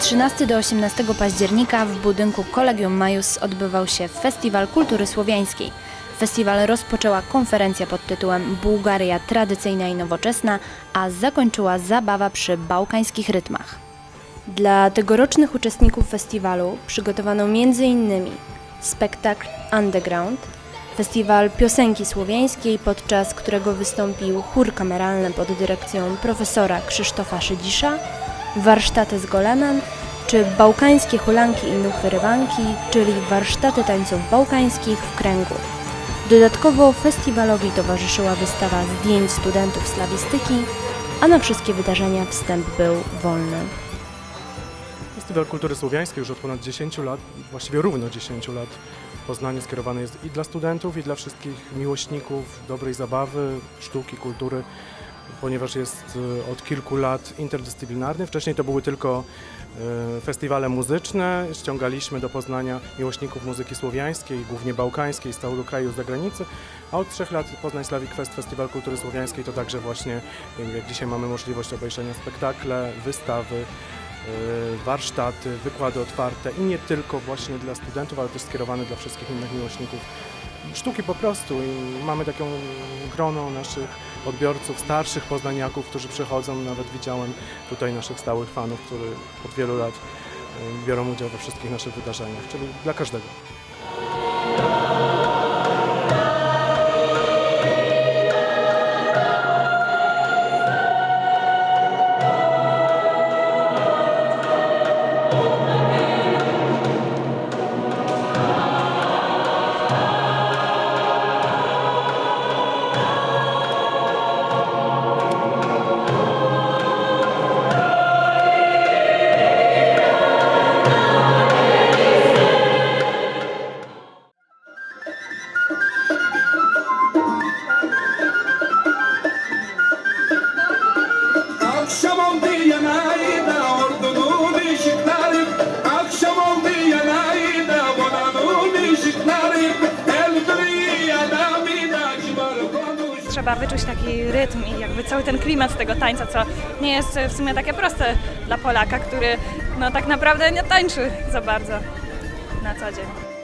13 do 18 października w budynku Kolegium Majus odbywał się Festiwal Kultury Słowiańskiej. Festiwal rozpoczęła konferencja pod tytułem Bułgaria tradycyjna i nowoczesna, a zakończyła zabawa przy bałkańskich rytmach. Dla tegorocznych uczestników festiwalu przygotowano m.in. spektakl Underground, festiwal piosenki słowiańskiej, podczas którego wystąpił chór kameralny pod dyrekcją profesora Krzysztofa Szydzisza, warsztaty z golemem, czy bałkańskie hulanki i nuchwyrywanki, czyli warsztaty tańców bałkańskich w kręgu. Dodatkowo festiwalowi towarzyszyła wystawa zdjęć studentów slawistyki, a na wszystkie wydarzenia wstęp był wolny. Festiwal Kultury Słowiańskiej już od ponad 10 lat, właściwie równo 10 lat w Poznaniu skierowany jest i dla studentów, i dla wszystkich miłośników dobrej zabawy, sztuki, kultury, ponieważ jest e, od kilku lat interdyscyplinarny. Wcześniej to były tylko e, festiwale muzyczne. Ściągaliśmy do Poznania miłośników muzyki słowiańskiej, głównie bałkańskiej, z całego kraju, z zagranicy. A od trzech lat Poznań Slavic Fest, Festiwal Kultury Słowiańskiej to także właśnie, e, jak dzisiaj mamy możliwość obejrzenia spektakle, wystawy, warsztaty, wykłady otwarte i nie tylko właśnie dla studentów, ale też skierowane dla wszystkich innych miłośników sztuki po prostu i mamy taką grono naszych odbiorców, starszych poznaniaków, którzy przychodzą, nawet widziałem tutaj naszych stałych fanów, którzy od wielu lat e, biorą udział we wszystkich naszych wydarzeniach, czyli dla każdego. Trzeba wyczuć taki rytm i jakby cały ten klimat tego tańca, co nie jest w sumie takie proste dla Polaka, który no tak naprawdę nie tańczy za bardzo na co dzień.